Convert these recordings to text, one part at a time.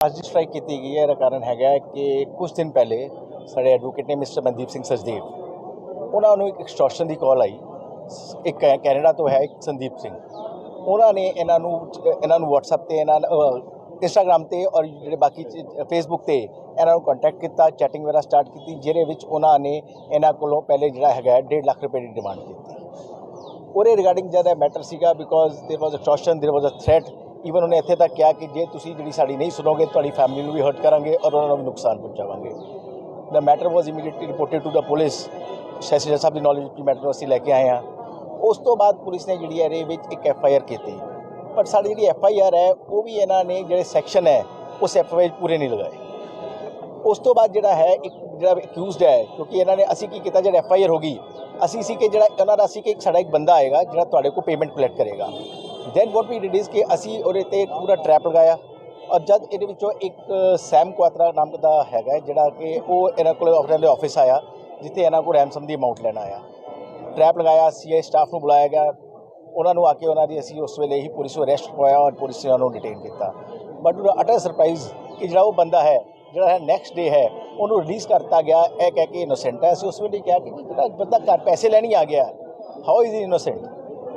ਅੱਜ ਦੀ ਸਟ੍ਰਾਈਕ ਕੀਤੀ ਗਈ ਹੈ ਇਹਦਾ ਕਾਰਨ ਹੈਗਾ ਹੈ ਕਿ ਕੁਝ ਦਿਨ ਪਹਿਲੇ ਸਾਡੇ ਐਡਵੋਕੇਟ ਨੇ ਮਿਸਟਰ ਮਨਦੀਪ ਸਿੰਘ ਸਚਦੇਵ ਉਹਨਾਂ ਨੂੰ ਇੱਕ ਐਕਸਟੋਰਸ਼ਨ ਦੀ ਕਾਲ ਆਈ ਇੱਕ ਕੈ- ਕੈਨੇਡਾ ਤੋਂ ਹੈ ਇੱਕ ਸੰਦੀਪ ਸਿੰਘ ਉਹਨਾਂ ਨੇ ਇਹਨਾਂ ਨੂੰ ਇਹਨਾਂ ਨੂੰ WhatsApp ਤੇ ਇਹਨਾਂ ਇੰਸਟਾਗ੍ਰam ਤੇ ਔਰ ਜਿਹੜੇ ਬਾਕੀ ਫੇਸਬੁੱਕ ਤੇ ਇਹਨਾਂ ਨੂੰ ਕੰਟੈਕਟ ਕੀਤਾ ਚੈਟਿੰਗ ਵਗੈਰਾ ਸਟਾਰਟ ਕੀਤੀ ਜਿਹਦੇ ਵਿੱਚ ਉਹਨਾਂ ਨੇ ਇਹਨਾਂ ਕੋਲੋਂ ਪਹਿਲੇ ਜਿਹੜਾ ਹੈਗਾ 1.5 ਲੱਖ ਰੁਪਏ ਦੀ ਡਿਮਾਂਡ ਕੀਤੀ ਉਹਦੇ ਰਿਗਾਰਡਿੰਗ ਜਿਆਦਾ ਮੈਟਰ ਸੀਗਾ because there was a tension there was a threat even ਉਹਨੇ ਇੱਥੇ ਤੱਕ ਕਿਹਾ ਕਿ ਜੇ ਤੁਸੀਂ ਜਿਹੜੀ ਸਾਡੀ ਨਹੀਂ ਸੁਣੋਗੇ, ਤੁਹਾਡੀ ਫੈਮਿਲੀ ਨੂੰ ਵੀ ਹਰਟ ਕਰਾਂਗੇ ਔਰ ਉਹਨਾਂ ਨੂੰ ਵੀ ਨੁਕਸਾਨ ਪਹੁੰਚਾਵਾਂਗੇ। The matter was immediately reported to the police session ਸਾਹਿਬ ਦੀ ਨੌਲੇਜ ਵਿੱਚ ਮੈਟਰ ਅਸੀਂ ਲੈ ਕੇ ਆਏ ਹਾਂ। ਉਸ ਤੋਂ ਬਾਅਦ ਪੁਲਿਸ ਨੇ ਜਿਹੜੀ ਹੈ, ਇਹਦੇ ਵਿੱਚ ਇੱਕ ਐਫ ਆਈ ਆਰ ਕੀਤੀ। ਪਰ ਸਾਡੀ ਜਿਹੜੀ ਐਫ ਆਈ ਆਰ ਹੈ, ਉਹ ਵੀ ਇਹਨਾਂ ਨੇ ਜਿਹੜੇ ਸੈਕਸ਼ਨ ਹੈ, ਉਸ ਐਫ ਆਈ ਪੂਰੇ ਨਹੀਂ ਲਗਾਏ। ਉਸ ਤੋਂ ਬਾਅਦ ਜਿਹੜਾ ਹੈ, ਇੱਕ ਜਿਹੜਾ ਅਕਿਊਜ਼ਡ ਹੈ, ਕਿਉਂਕਿ ਇਹਨਾਂ ਨੇ ਅਸੀਂ ਕੀ ਕੀਤਾ, ਜਿਹੜਾ ਐਫ ਆਈ ਆਰ ਹੋ ਗਈ, ਅਸੀਂ ਸੀ ਕਿ ਜਿਹੜਾ ਇਹਨਾਂ ਦਾ ਸੀ ਕਿ ਇੱਕ ਸਾਡਾ ਇੱਕ ਬੰਦਾ ਆਏਗਾ, ਜਿਹੜਾ ਤੁਹਾਡੇ ਕੋਲ ਪੇਮੈਂਟ ਕਲੈਕਟ ਕਰੇਗਾ। Then what we did is ਕਿ ਅਸੀਂ ਉਹਦੇ ਤੇ ਪੂਰਾ ਟਰੈਪ ਲਗਾਇਆ। ਔਰ ਜਦ ਇਹਦੇ ਵਿੱਚੋਂ ਇੱਕ ਸੈਮ ਕੁਆਤਰਾ ਨਾਮ ਦਾ ਹੈਗਾ ਹੈ, ਜਿਹੜਾ ਕਿ ਉਹ ਇਹਨਾਂ ਕੋਲ ਆਪਣੇ ਦੇ ਆਫਿਸ ਆਇਆ ਜਿੱਥੇ ਇਹਨਾਂ ਕੋਲ ਰੈਂਸਮ ਦੀ ਅਮਾਉਂਟ ਲੈਣ ਆਇਆ। ਟਰੈਪ ਲਗਾਇਆ ਸੀਆਈ ਸਟਾਫ ਨੂੰ ਬੁਲਾਇਆ ਗਿਆ। ਉਹਨਾਂ ਨੂੰ ਆ ਕੇ ਉਹਨਾਂ ਦੀ ਅਸੀਂ ਉਸ ਵੇਲੇ ਹੀ ਪੁਲਿਸ ਨੂੰ ਅਰੈਸਟ ਕਰਵਾਇਆ ਔਰ ਪੁਲਿਸ ਨੇ ਉਹਨਾਂ ਨੂੰ ਡਿਟੇਨ ਕੀਤਾ। ਬਟ ਉਹਦਾ ਅਟਰ ਸਰਪ੍ਰਾਈਜ਼ ਕਿ ਜਿਹੜਾ ਉਹ ਬੰਦਾ ਹੈ ਜਿਹੜਾ ਹੈ ਨੈਕਸਟ ਡੇ ਹੈ ਉਹਨੂੰ ਰਿਲੀਜ਼ ਕਰਤਾ ਗਿਆ। ਇਹ ਕਹਿ ਕੇ ਇਨੋਸੈਂਟ ਹੈ। ਅਸੀਂ ਉਸ ਵੇਲੇ ਕਿਹਾ ਕਿ ਜਿਹੜਾ ਬੰਦਾ ਘਰ ਪੈਸੇ ਲੈਣ ਹੀ ਆ ਗਿਆ। ਹਾਊ ਇਜ਼ ਇਨੋਸੈਂਟ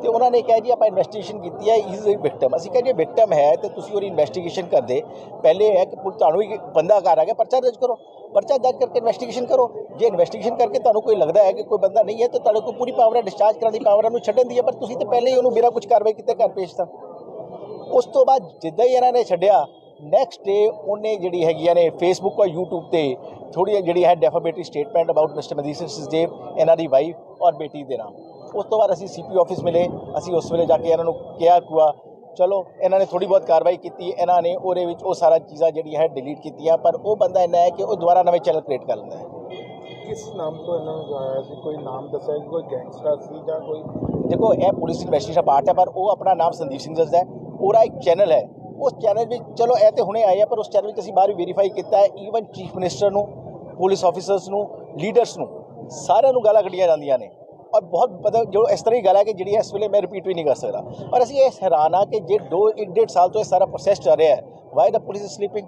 ਤੇ ਉਹਨਾਂ ਨੇ ਕਿਹਾ ਜੀ, ਆਪਾਂ ਇਨਵੈਸਟੀਗੇਸ਼ਨ ਕੀਤੀ ਹੈ ਇਜ਼ ਅ ਵਿਕਟਮ ਅਸੀਂ ਕਹਿੰਦੇ ਵਿਕਟਮ ਹੈ ਤੇ ਤੁਸੀਂ ਉਹਦੀ ਇਨਵੈਸਟੀਗੇਸ਼ਨ ਕਰਦੇ। ਪਹਿਲੇ ਹੈ ਕਿ ਪੁਲ- ਤੁਹਾਨੂੰ ਇੱਕ ਬੰਦਾ ਘਰ ਆ ਗਿਆ, ਪਰਚਾ ਦਰਜ ਕਰੋ। ਪਰਚਾ ਦਰਜ ਕਰਕੇ ਇਨਵੈਸਟੀਗੇਸ਼ਨ ਕਰੋ। ਜੇ ਇਨਵੈਸਟੀਗੇਸ਼ਨ ਕਰਕੇ ਤੁਹਾਨੂੰ ਕੋਈ ਲੱਗਦਾ ਹੈ ਕਿ ਕੋਈ ਬੰਦਾ ਨਹੀਂ ਹੈ, ਤਾਂ ਤੁਹਾਡੇ ਕੋਲ ਪੂਰੀ ਪਾਵਰ ਹੈ ਡਿਸਚਾਰਜ ਕਰਨ ਦੀ ਪਾਵਰ ਹੈ, ਉਹਨੂੰ ਛੱਡਣ ਦੀ ਹੈ, ਪਰ ਤੁਸੀਂ ਤਾਂ ਪਹਿਲੇ ਹੀ ਉਹਨੂੰ ਬਿਨਾਂ ਕੁਝ ਕਾਰਵਾਈ ਕੀਤੇ ਘਰ ਭੇਜਤਾ ਉਸ ਤੋਂ ਬਾਅਦ ਜਿੱਦਾਂ ਹੀ ਇਹਨਾਂ ਨੇ ਛੱਡਿਆ ਨੈਕਸਟ ਡੇ ਉਹਨੇ ਜਿਹੜੀ ਹੈਗੀਆਂ ਨੇ ਫੇਸਬੁੱਕ ਔਰ YouTube ਤੇ ਥੋੜੀ ਜਿਹੜੀ ਹੈ defamatory statement about mister Mandeep Singh ਇਹਨਾਂ ਦੀ ਵਾਈਫ ਔਰ ਬੇਟੀ ਦੇ ਨਾਮ। ਉਸ ਤੋਂ ਬਾਅਦ ਅਸੀਂ ਸੀਪੀ ਆਫਿਸ ਮਿਲੇ ਅਸੀਂ ਉਸ ਵੇਲੇ ਜਾ ਕੇ ਇਹਨਾਂ ਨੂੰ ਕਿਹਾ ਕੁਆ ਚਲੋ ਇਹਨਾਂ ਨੇ ਥੋੜੀ ਬਹੁਤ ਕਾਰਵਾਈ ਕੀਤੀ ਇਹਨਾਂ ਨੇ ਉਹਦੇ ਵਿੱਚ ਉਹ ਸਾਰਾ ਚੀਜ਼ਾਂ ਜਿਹੜੀਆਂ ਹੈ ਡਿਲੀਟ ਕੀਤੀਆਂ ਪਰ ਉਹ ਬੰਦਾ ਇੰਨਾ ਹੈ ਕਿ ਉਹ ਦੁਬਾਰਾ ਨਵੇਂ ਚੈਨਲ ਕ੍ਰੀਏਟ ਕਰ ਲੈਂਦਾ ਹੈ। ਕਿਸ ਨਾਮ ਤੋਂ ਇਹਨਾਂ ਨੂੰ ਜਾਇਆ ਸੀ? ਕੋਈ ਨਾਮ ਦੱਸਿਆ ਕਿ ਕੋਈ ਗੈਂਗਸਟਰ ਸੀ ਜਾਂ ਕੋਈ ਦੇਖੋ ਇਹ ਪੁਲਿਸ ਇਨਵੈਸਟੀਗੇਸ਼ਨ ਪਾਰਟ ਹੈ ਪਰ ਉਹ ਆਪਣਾ ਨਾਮ ਸੰਦੀਪ ਸਿੰਘ ਦੱਸਦਾ ਹੈ। ਉਹਦਾ ਇੱਕ ਚੈਨਲ ਹੈ। ਉਸ ਚੈਨਲ ਵਿੱਚ ਚਲੋ ਇਹ ਤੇ ਹੁਣੇ ਆਏ ਆ ਪਰ ਉਸ ਚੈਨਲ ਵਿੱਚ ਅਸੀਂ ਬਾਹਰ ਵੀ ਵੈਰੀਫਾਈ ਕੀਤਾ ਹੈ ਈਵਨ ਚੀਫ ਮਿਨਿਸਟਰ ਨੂੰ ਪੁਲਿਸ ਆਫੀਸਰਸ ਨੂੰ ਲੀਡਰਸ ਨੂੰ ਸਾਰਿਆਂ ਨੂੰ ਗਾਲਾਂ ਕੱਢੀਆਂ ਜਾਂਦੀਆਂ ਨੇ। ਔਰ ਬਹੁਤ ਪਤਾ ਜੋ ਇਸ ਤਰ੍ਹਾਂ ਦੀ ਗੱਲ ਹੈ ਕਿ ਜਿਹੜੀ ਇਸ ਵੇਲੇ ਮੈਂ ਰਿਪੀਟ ਵੀ ਨਹੀਂ ਕਰ ਸਕਦਾ ਔਰ ਅਸੀਂ ਇਹ ਹੈਰਾਨ ਆ ਕਿ ਜੇ ਦੋ ਇੱਕ ਡੇਢ ਸਾਲ ਤੋਂ ਇਹ ਸਾਰਾ ਪ੍ਰੋਸੈਸ ਚੱਲ ਰਿਹਾ ਹੈ why the police is sleeping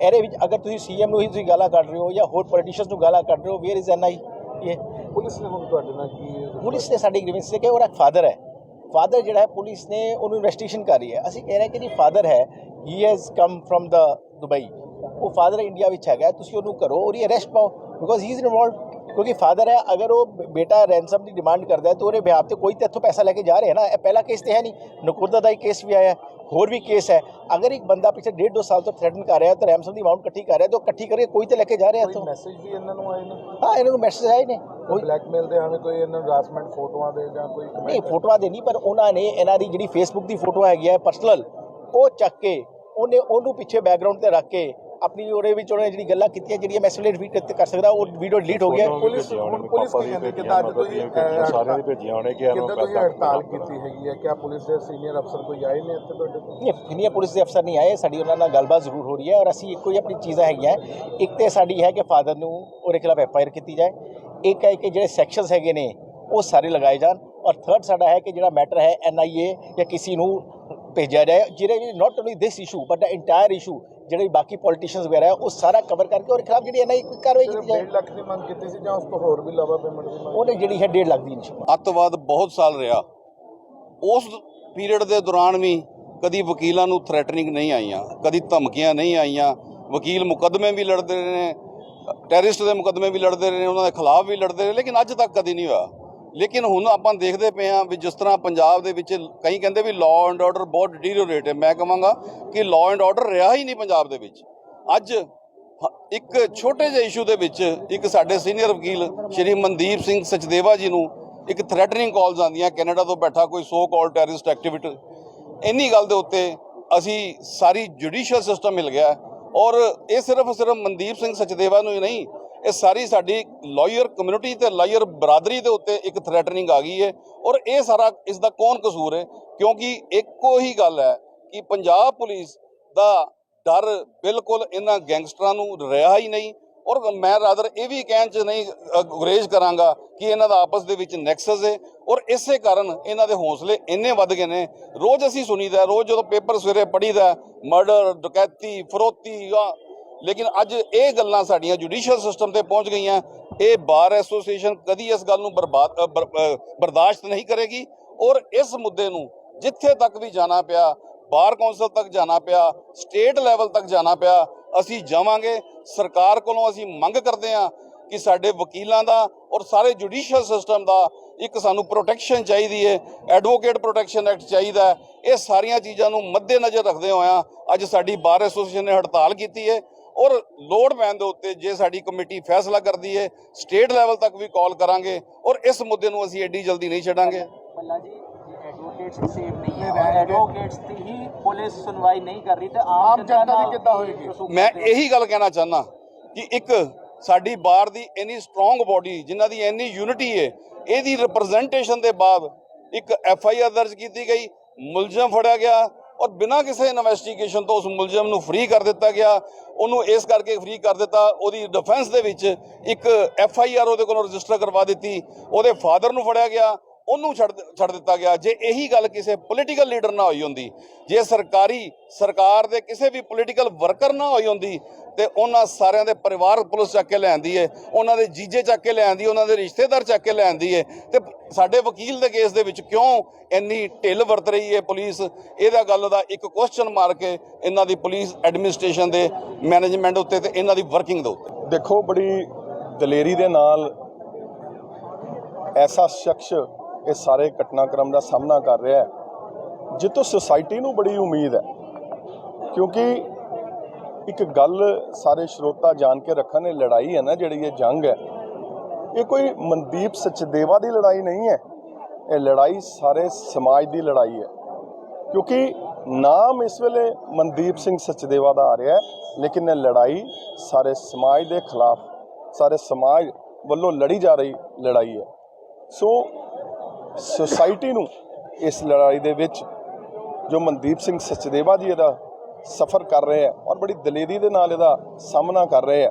ਇਹਦੇ ਵਿੱਚ ਅਗਰ ਤੁਸੀਂ ਸੀਐਮ ਨੂੰ ਹੀ ਤੁਸੀਂ ਗਾਲਾਂ ਕੱਢ ਰਹੇ ਹੋ ਜਾਂ ਹੋਰ ਪੋਲੀਟੀਸ਼ੀਅਨਸ ਨੂੰ ਗਾਲਾਂ ਕੱਢ ਰਹੇ ਹੋ ਵੇਅਰ ਇਜ਼ ਐਨ ਆਈ ਇਹ ਪੁਲਿਸ ਨੇ ਹੁਣ ਤੁਹਾਡੇ ਨਾਲ ਕੀ ਪੁਲਿਸ ਨੇ ਸਾਡੀ ਗ੍ਰੀਵੈਂਸ ਹੈ ਕਿ ਉਹਦਾ ਫਾਦਰ ਹੈ ਫਾਦਰ ਜਿਹੜਾ ਹੈ ਪੁਲਿਸ ਨੇ ਉਹਨੂੰ ਇਨਵੈਸਟੀਗੇਸ਼ਨ ਕਰ ਰਹੀ ਹੈ ਅਸੀਂ ਕਹਿ ਰਹੇ ਕਿ ਜੀ ਫਾਦਰ ਹੈ he has come from the Dubai ਉਹ ਫਾਦਰ ਇੰਡੀਆ ਵਿੱਚ ਹੈਗਾ ਤੁਸੀਂ ਉਹਨੂੰ ਕਰੋ ਉਹਦੀ ਅਰੈਸਟ ਪਾਓ ਬਿਕੋਜ਼ ਹੀ ਇਜ਼ ਇਨਵੋਲਵਡ ਕਿਉਂਕਿ ਫਾਦਰ ਹੈ ਅਗਰ ਉਹ ਬੇਟਾ ਰੈਂਸਮ ਦੀ ਡਿਮਾਂਡ ਕਰਦਾ ਹੈ ਤਾਂ ਉਹਦੇ ਬਿਹਾਫ ਤੇ ਕੋਈ ਤੇ ਇੱਥੋਂ ਪੈਸਾ ਲੈ ਕੇ ਜਾ ਰਿਹਾ ਨਾ ਇਹ ਪਹਿਲਾ ਕੇਸ ਤੇ ਹੈ ਨਹੀਂ ਨਕੁਰਦਾ ਦਾ ਹੀ ਕੇਸ ਵੀ ਆਇਆ ਹੋਰ ਵੀ ਕੇਸ ਹੈ ਅਗਰ ਇੱਕ ਬੰਦਾ ਪਿਛਲੇ ਡੇਢ ਦੋ ਸਾਲ ਤੋਂ ਥ੍ਰੈਟਨ ਕਰ ਰਿਹਾ ਤਾਂ ਰੈਂਸਮ ਦੀ ਅਮਾਉਂਟ ਇਕੱਠੀ ਕਰ ਰਿਹਾ ਤਾਂ ਇਕੱਠੀ ਕਰਕੇ ਕੋਈ ਤੇ ਲੈ ਕੇ ਜਾ ਰਿਹਾ ਇੱਥੋਂ ਮੈਸੇਜ ਵੀ ਇਹਨਾਂ ਨੂੰ ਆਏ ਨੇ ਹਾਂ ਇਹਨਾਂ ਨੂੰ ਮੈਸੇਜ ਆਏ ਨੇ ਕੋਈ ਬਲੈਕਮੇਲ ਦੇ ਹਮੇ ਕੋਈ ਇਹਨਾਂ ਨੂੰ ਹਰਾਸਮੈਂਟ ਫੋਟੋਆਂ ਦੇ ਜਾਂ ਕੋਈ ਨਹੀਂ ਫੋਟੋਆਂ ਦੇ ਨਹੀਂ ਪਰ ਉਹਨਾਂ ਨੇ ਇਹਨਾਂ ਦੀ ਜਿਹੜੀ ਫੇਸਬੁੱਕ ਦੀ ਫੋਟੋ ਹੈਗੀ ਹੈ ਪਰਸਨਲ ਉਹ ਚੱਕ ਕੇ ਉਹਨੇ ਉਹਨੂੰ ਪਿੱਛੇ ਬੈਕਗ੍ਰਾਉਂਡ ਤੇ ਰੱਖ ਕੇ ਆਪਣੀ ਉਹਦੇ ਵਿੱਚ ਉਹਨੇ ਜਿਹੜੀ ਗੱਲਾਂ ਕੀਤੀਆਂ ਜਿਹੜੀਆਂ ਮੈਂ ਇਸ ਵੇਲੇ ਰਿਪੀਟ ਕਰ ਸਕਦਾ ਉਹ ਵੀਡੀਓ ਡਿਲੀਟ ਹੋ ਗਿਆ। ਪੁਲਿਸ ਹੁਣ ਪੁਲਿਸ ਕੀ ਕਹਿੰਦੀ ਕਿ ਅੱਜ ਤੁਸੀਂ ਸਾਰਿਆਂ ਦੀ ਭੇਜੀਆਂ ਹੋਣੇ ਕਿ ਕਿੱਦਾਂ ਤੁਸੀਂ ਹੜਤਾਲ ਕੀਤੀ ਹੈਗੀ ਹੈ? ਕਿਆ ਪੁਲਿਸ ਦੇ ਸੀਨੀਅਰ ਅਫਸਰ ਕੋਈ ਆਏ ਨੇ ਇੱਥੇ ਤੁਹਾਡੇ ਕੋਲ? ਨਹੀਂ ਸੀਨੀਅਰ ਪੁਲਿਸ ਦੇ ਅਫਸਰ ਨਹੀਂ ਆਏ ਸਾਡੀ ਉਹਨਾਂ ਨਾਲ ਗੱਲਬਾਤ ਜ਼ਰੂਰ ਹੋ ਰਹੀ ਹੈ ਔਰ ਅਸੀਂ ਇੱਕੋ ਹੀ ਆਪਣੀ ਚੀਜ਼ਾਂ ਹੈਗੀਆਂ। ਇੱਕ ਤੇ ਸਾਡੀ ਹੈ ਕਿ ਫਾਦਰ ਨੂੰ ਉਹਦੇ ਖਿਲਾਫ ਐਫ ਆਈ ਆਰ ਕੀਤੀ ਜਾਏ। ਇੱਕ ਹੈ ਕਿ ਜਿਹੜੇ ਸੈਕਸ਼ਨਸ ਹੈਗੇ ਨੇ ਉਹ ਸਾਰੇ ਲਗਾਏ ਜਾਣ। ਔਰ ਥਰਡ ਸਾਡਾ ਹੈ ਕਿ ਜਿਹੜਾ ਮੈਟਰ ਹੈ ਐਨ ਆਈ ਏ ਜਾਂ ਕਿਸੇ ਨੂੰ ਭੇਜਿਆ ਜਾਏ ਜਿਹਦੇ ਵਿੱਚ not only this issue but the entire issue ਜਿਹੜੇ ਬਾਕੀ ਪੋਲੀਟੀਸ਼ੀਅਨਸ ਵਗੈਰਾ ਹੈ ਉਹ ਸਾਰਾ ਕਵਰ ਕਰਕੇ ਉਹਦੇ ਖਿਲਾਫ ਜਿਹੜੀ ਐਨ ਆਈ ਕਾਰਵਾਈ ਕੀਤੀ ਜਾਏ। 1.5 ਲੱਖ ਦੀ ਮੰਗ ਕੀਤੀ ਸੀ ਜਾਂ ਉਸ ਤੋਂ ਹੋਰ ਵੀ ਲਵਾ ਪੇਮੈਂਟ ਦੀ ਮੰਗ ਉਹਨੇ ਜਿਹੜੀ ਹੈ 1.5 ਲੱਖ ਦੀ ਨਿਸ਼ਾਨ ਅੱਤਵਾਦ ਬਹੁਤ ਸਾਲ ਰਿਹਾ। ਉਸ ਪੀਰੀਅਡ ਦੇ ਦੌਰਾਨ ਵੀ ਕਦੀ ਵਕੀਲਾਂ ਨੂੰ ਥ੍ਰੈਟਨਿੰਗ ਨਹੀਂ ਆਈਆਂ ਕਦੀ ਧਮਕੀਆਂ ਨਹੀਂ ਆਈਆਂ। ਵਕੀਲ ਮੁਕੱਦਮੇ ਵੀ ਲੜਦੇ ਰਹੇ ਨੇ ਟੈਰਰਿਸਟ ਦੇ ਮੁਕੱਦਮੇ ਵੀ ਲੜਦੇ ਰਹੇ ਨੇ ਉਹਨਾਂ ਦੇ ਖਿਲਾਫ ਵੀ ਲੜਦੇ ਰਹੇ ਲੇਕਿਨ ਅੱਜ ਤੱਕ ਕਦੀ ਨਹੀਂ ਹੋਇਆ। ਲੇਕਿਨ ਹੁਣ ਆਪਾਂ ਦੇਖਦੇ ਪਏ ਹਾਂ ਵੀ ਜਿਸ ਤਰ੍ਹਾਂ ਪੰਜਾਬ ਦੇ ਵਿੱਚ ਕਈ ਕਹਿੰਦੇ ਵੀ ਲਾਅ ਐਂਡ ਆਰਡਰ ਬਹੁਤ ਡਿਟੀਰੀਓਰੇਟ ਹੈ। ਮੈਂ ਕਹਾਂਗਾ ਕਿ ਲਾਅ ਐਂਡ ਆਰਡਰ ਰਿਹਾ ਹੀ ਨਹੀਂ ਪੰਜਾਬ ਦੇ ਵਿੱਚ। ਅੱਜ ਇੱਕ ਛੋਟੇ ਜਿਹੇ ਇਸ਼ੂ ਦੇ ਵਿੱਚ ਇੱਕ ਸਾਡੇ ਸੀਨੀਅਰ ਵਕੀਲ ਸ਼੍ਰੀ ਮਨਦੀਪ ਸਿੰਘ ਸਚਦੇਵਾ ਜੀ ਨੂੰ ਇੱਕ ਥ੍ਰੈਟਨਿੰਗ ਕਾਲਸ ਆਉਂਦੀਆਂ। ਕੈਨੇਡਾ ਤੋਂ ਬੈਠਾ ਕੋਈ ਸੋ ਕਾਲ ਟੈਰਰਿਸਟ ਐਕਟੀਵਿਟੀ ਇੰਨੀ ਗੱਲ ਦੇ ਉੱਤੇ ਅਸੀਂ ਸਾਰੀ ਜੁਡੀਸ਼ੀਅਲ ਸਿਸਟਮ ਮਿਲ ਗਿਆ। ਔਰ ਇਹ ਸਿਰਫ ਸਿਰਫ ਮਨਦੀਪ ਸਿੰਘ ਸਚਦੇਵਾ ਨੂੰ ਹੀ ਨਹੀਂ ਇਹ ਸਾਰੀ ਸਾਡੀ ਲਾਇਰ ਕਮਿਊਨਿਟੀ ਤੇ ਲਾਇਰ ਬਰਾਦਰੀ ਦੇ ਉੱਤੇ ਇੱਕ ਥ੍ਰੈਟਨਿੰਗ ਆ ਗਈ ਹੈ ਔਰ ਇਹ ਸਾਰਾ ਇਸ ਦਾ ਕੌਣ ਕਸੂਰ ਹੈ ਕਿਉਂਕਿ ਇੱਕੋ ਹੀ ਗੱਲ ਹੈ ਕਿ ਪੰਜਾਬ ਪੁਲਿਸ ਦਾ ਡਰ ਬਿਲਕੁਲ ਇਹਨਾਂ ਗੈਂਗਸਟਰਾਂ ਨੂੰ ਰਿਹਾ ਹੀ ਨਹੀਂ। ਔਰ ਮੈਂ ਰਾਦਰ ਇਹ ਵੀ ਕਹਿਣ ਚ ਨਹੀਂ ਗੁਰੇਜ਼ ਕਰਾਂਗਾ ਕਿ ਇਹਨਾਂ ਦਾ ਆਪਸ ਦੇ ਵਿੱਚ ਨੈਕਸਸ ਹੈ ਔਰ ਇਸੇ ਕਾਰਨ ਇਹਨਾਂ ਦੇ ਹੌਸਲੇ ਇੰਨੇ ਵੱਧ ਗਏ ਨੇ। ਰੋਜ਼ ਅਸੀਂ ਸੁਣੀਦਾ, ਰੋਜ਼ ਜਦੋਂ ਪੇਪਰ ਸਵੇਰੇ ਪੜੀਦਾ ਮਰਡਰ ਡਕੈਤੀ, ਫਰੋਤੀ ਆ ਲੇਕਿਨ ਅੱਜ ਇਹ ਗੱਲਾਂ ਸਾਡੀਆਂ ਜੁਡੀਸ਼ੀਅਲ ਸਿਸਟਮ ਤੇ ਪਹੁੰਚ ਗਈਆਂ। ਇਹ ਬਾਰ ਐਸੋਸੀਏਸ਼ਨ ਕਦੀ ਇਸ ਗੱਲ ਨੂੰ ਬਰਬਾਦ ਬਰ- ਬਰਦਾਸ਼ਤ ਨਹੀਂ ਕਰੇਗੀ। ਔਰ ਇਸ ਮੁੱਦੇ ਨੂੰ ਜਿੱਥੇ ਤੱਕ ਵੀ ਜਾਣਾ ਪਿਆ, ਬਾਰ ਕੌਂਸਲ ਤੱਕ ਜਾਣਾ ਪਿਆ, ਸਟੇਟ ਲੈਵਲ ਤੱਕ ਜਾਣਾ ਪਿਆ, ਅਸੀਂ ਜਾਵਾਂਗੇ। ਸਰਕਾਰ ਕੋਲੋਂ ਅਸੀਂ ਮੰਗ ਕਰਦੇ ਹਾਂ ਕਿ ਸਾਡੇ ਵਕੀਲਾਂ ਦਾ ਔਰ ਸਾਰੇ ਜੁਡੀਸ਼ੀਅਲ ਸਿਸਟਮ ਦਾ ਇੱਕ ਸਾਨੂੰ ਪ੍ਰੋਟੈਕਸ਼ਨ ਚਾਹੀਦੀ ਹੈ ਐਡਵੋਕੇਟ ਪ੍ਰੋਟੈਕਸ਼ਨ ਐਕਟ ਚਾਹੀਦਾ ਇਹ ਸਾਰੀਆਂ ਚੀਜ਼ਾਂ ਨੂੰ ਮੱਦੇਨਜ਼ਰ ਰੱਖਦੇ ਹੋਇਆਂ ਅੱਜ ਸਾਡੀ ਬਾਰ ਐਸੋਸੀਏਸ਼ਨ ਨੇ ਹੜਤਾਲ ਕੀਤੀ ਹੈ ਔਰ ਲੋੜ ਪੈਣ ਦੇ ਉੱਤੇ ਜੇ ਸਾਡੀ ਕਮੇਟੀ ਫੈਸਲਾ ਕਰਦੀ ਹੈ ਸਟੇਟ ਲੈਵਲ ਤੱਕ ਵੀ ਕਾਲ ਕਰਾਂਗੇ ਔਰ ਇਸ ਮੁੱਦੇ ਨੂੰ ਅਸੀਂ ਐਡੀ ਜਲਦੀ ਨਹੀਂ ਛੱਡਾਂਗੇ। ਮੈਂ ਇਹੀ ਗੱਲ ਕਹਿਣਾ ਚਾਹੁੰਦਾ ਕਿ ਇੱਕ ਸਾਡੀ ਬਾਰ ਦੀ ਇੰਨੀ ਸਟਰੋਂਗ ਬਾਡੀ ਜਿਨ੍ਹਾਂ ਦੀ ਇੰਨੀ ਯੂਨਿਟੀ ਹੈ ਇਹਦੀ ਰਿਪਰੈਜ਼ੈਂਟੇਸ਼ਨ ਦੇ ਬਾਅਦ ਇੱਕ ਐਫ ਆਈ ਆਰ ਦਰਜ ਕੀਤੀ ਗਈ ਮੁਲਜ਼ਮ ਫੜਿਆ ਗਿਆ ਔਰ ਬਿਨਾਂ ਕਿਸੇ ਇਨਵੈਸਟੀਗੇਸ਼ਨ ਤੋਂ ਉਸ ਮੁਲਜ਼ਮ ਨੂੰ ਫ੍ਰੀ ਕਰ ਦਿੱਤਾ ਗਿਆ, ਉਹਨੂੰ ਇਸ ਕਰਕੇ ਫ੍ਰੀ ਕਰ ਦਿੱਤਾ, ਉਹਦੀ ਡਿਫੈਂਸ ਦੇ ਵਿੱਚ ਇੱਕ ਐਫ ਆਈ ਆਰ ਉਹਦੇ ਕੋਲੋਂ ਰਜਿਸਟਰ ਕਰਵਾ ਦਿੱਤੀ, ਉਹਦੇ ਫਾਦਰ ਨੂੰ ਫੜਿਆ ਗਿਆ ਉਹਨੂੰ ਛੱਡ ਛੱਡ ਦਿੱਤਾ ਗਿਆ। ਜੇ ਇਹੀ ਗੱਲ ਕਿਸੇ ਪੋਲੀਟੀਕਲ ਲੀਡਰ ਨਾਲ ਹੋਈ ਹੁੰਦੀ, ਜੇ ਸਰਕਾਰੀ, ਸਰਕਾਰ ਦੇ ਕਿਸੇ ਵੀ ਪੋਲੀਟੀਕਲ ਵਰਕਰ ਨਾਲ ਹੋਈ ਹੁੰਦੀ, ਤੇ ਉਹਨਾਂ ਸਾਰਿਆਂ ਦੇ ਪਰਿਵਾਰ ਪੁਲਿਸ ਚੱਕ ਕੇ ਲੈ ਲਿਆਂਦੀ ਹੈ ਉਹਨਾਂ ਦੇ ਜੀਜੇ ਚੱਕ ਕੇ ਲੈ ਲਿਆਂਦੀ ਉਹਨਾਂ ਦੇ ਰਿਸ਼ਤੇਦਾਰ ਚੱਕ ਕੇ ਲੈ ਲਿਆਂਦੀ ਹੈ ਤੇ ਸਾਡੇ ਵਕੀਲ ਦੇ ਕੇਸ ਦੇ ਵਿੱਚ ਕਿਉਂ ਇੰਨੀ ਢਿੱਲ ਵਰਤ ਰਹੀ ਹੈ ਪੁਲਿਸ? ਇਹਦਾ ਗੱਲ ਦਾ ਇੱਕ ਕੁਐਸਚਨ ਮਾਰ ਕੇ ਇਹਨਾਂ ਦੀ ਪੁਲਿਸ ਐਡਮਿਨਿਸਟ੍ਰੇਸ਼ਨ ਦੇ ਮੈਨੇਜਮੈਂਟ ਉੱਤੇ ਤੇ ਇਹਨਾਂ ਦੀ ਵਰਕਿੰਗ ਦੇ ਉੱਤੇ। ਦੇਖੋ, ਬੜੀ ਦਲੇਰੀ ਦੇ ਨਾਲ ਐਸਾ ਸ਼ਖਸ ਇਹ ਸਾਰੇ ਘਟਨਾਕ੍ਰਮ ਦਾ ਸਾਹਮਣਾ ਕਰ ਰਿਹਾ ਹੈ ਜਿੱਤੋਂ ਸੁਸਾਇਟੀ ਨੂੰ ਬੜੀ ਉਮੀਦ ਹੈ। ਕਿਉਂਕਿ ਇੱਕ ਗੱਲ ਸਾਰੇ ਸਰੋਤਾ ਜਾਣ ਕੇ ਰੱਖਣ, ਇਹ ਲੜਾਈ ਹੈ ਨਾ ਜਿਹੜੀ ਇਹ ਜੰਗ ਹੈ, ਇਹ ਕੋਈ ਮਨਦੀਪ ਸਚਦੇਵਾ ਦੀ ਲੜਾਈ ਨਹੀਂ ਹੈ। ਇਹ ਲੜਾਈ ਸਾਰੇ ਸਮਾਜ ਦੀ ਲੜਾਈ ਹੈ। ਕਿਉਂਕਿ ਨਾਮ ਇਸ ਵੇਲੇ ਮਨਦੀਪ ਸਿੰਘ ਸਚਦੇਵਾ ਦਾ ਆ ਰਿਹਾ ਹੈ, ਲੇਕਿਨ ਇਹ ਲੜਾਈ ਸਾਰੇ ਸਮਾਜ ਦੇ ਖਿਲਾਫ, ਸਾਰੇ ਸਮਾਜ ਵੱਲੋਂ ਲੜੀ ਜਾ ਰਹੀ ਲੜਾਈ ਹੈ। ਸੋ ਸੁਸਾਇਟੀ ਨੂੰ ਇਸ ਲੜਾਈ ਦੇ ਵਿੱਚ ਜੋ ਮਨਦੀਪ ਸਿੰਘ ਸਚਦੇਵਾ ਜੀ ਇਹਦਾ ਸਫ਼ਰ ਕਰ ਰਹੇ ਆ ਔਰ ਬੜੀ ਦਲੇਰੀ ਦੇ ਨਾਲ ਇਹਦਾ ਸਾਹਮਣਾ ਕਰ ਰਹੇ ਆ,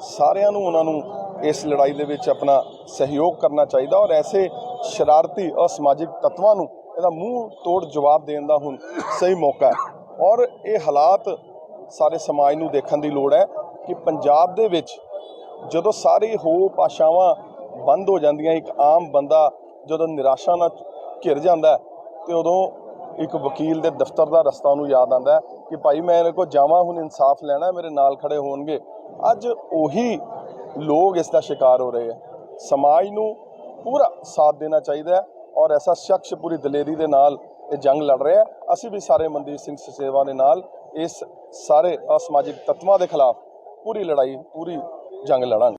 ਸਾਰਿਆਂ ਨੂੰ ਉਹਨਾਂ ਨੂੰ ਇਸ ਲੜਾਈ ਦੇ ਵਿੱਚ ਆਪਣਾ ਸਹਿਯੋਗ ਕਰਨਾ ਚਾਹੀਦਾ ਔਰ ਐਸੇ ਸ਼ਰਾਰਤੀ ਅਸਮਾਜਿਕ ਤੱਤਵਾਂ ਨੂੰ ਇਹਦਾ ਮੂੰਹ ਤੋੜ ਜਵਾਬ ਦੇਣ ਦਾ ਹੁਣ ਸਹੀ ਮੌਕਾ ਹੈ। ਔਰ ਇਹ ਹਾਲਾਤ ਸਾਰੇ ਸਮਾਜ ਨੂੰ ਦੇਖਣ ਦੀ ਲੋੜ ਹੈ ਕਿ ਪੰਜਾਬ ਦੇ ਵਿੱਚ ਜਦੋਂ ਸਾਰੀ ਹੋਪ ਆਸ਼ਾਵਾਂ ਬੰਦ ਹੋ ਜਾਂਦੀਆਂ, ਇੱਕ ਆਮ ਬੰਦਾ ਜਦੋਂ ਨਿਰਾਸ਼ਾ ਨਾਲ ਘਿਰ ਜਾਂਦਾ ਹੈ, ਤੇ ਉਦੋਂ ਇੱਕ ਵਕੀਲ ਦੇ ਦਫ਼ਤਰ ਦਾ ਰਸਤਾ ਉਹਨੂੰ ਯਾਦ ਆਉਂਦਾ ਕਿ ਭਾਈ ਮੈਂ ਇਹਦੇ ਕੋਲ ਜਾਵਾਂ ਹੁਣ ਇਨਸਾਫ ਲੈਣਾ ਮੇਰੇ ਨਾਲ ਖੜੇ ਹੋਣਗੇ। ਅੱਜ ਉਹੀ ਲੋਕ ਇਸ ਦਾ ਸ਼ਿਕਾਰ ਹੋ ਰਹੇ ਹੈ। ਸਮਾਜ ਨੂੰ ਪੂਰਾ ਸਾਥ ਦੇਣਾ ਚਾਹੀਦਾ ਹੈ ਔਰ ਐਸਾ ਸ਼ਖਸ ਪੂਰੀ ਦਲੇਰੀ ਦੇ ਨਾਲ ਇਹ ਜੰਗ ਲੜ ਰਿਹਾ ਹੈ। ਅਸੀਂ ਵੀ ਸਾਰੇ ਮਨਦੀਪ ਸਿੰਘ ਸਚੇਵਾ ਦੇ ਨਾਲ ਇਸ ਸਾਰੇ ਅਸਮਾਜਿਕ ਤੱਤਵਾਂ ਦੇ ਖਿਲਾਫ ਪੂਰੀ ਲੜਾਈ ਪੂਰੀ ਜੰਗ ਲੜਾਂਗੇ।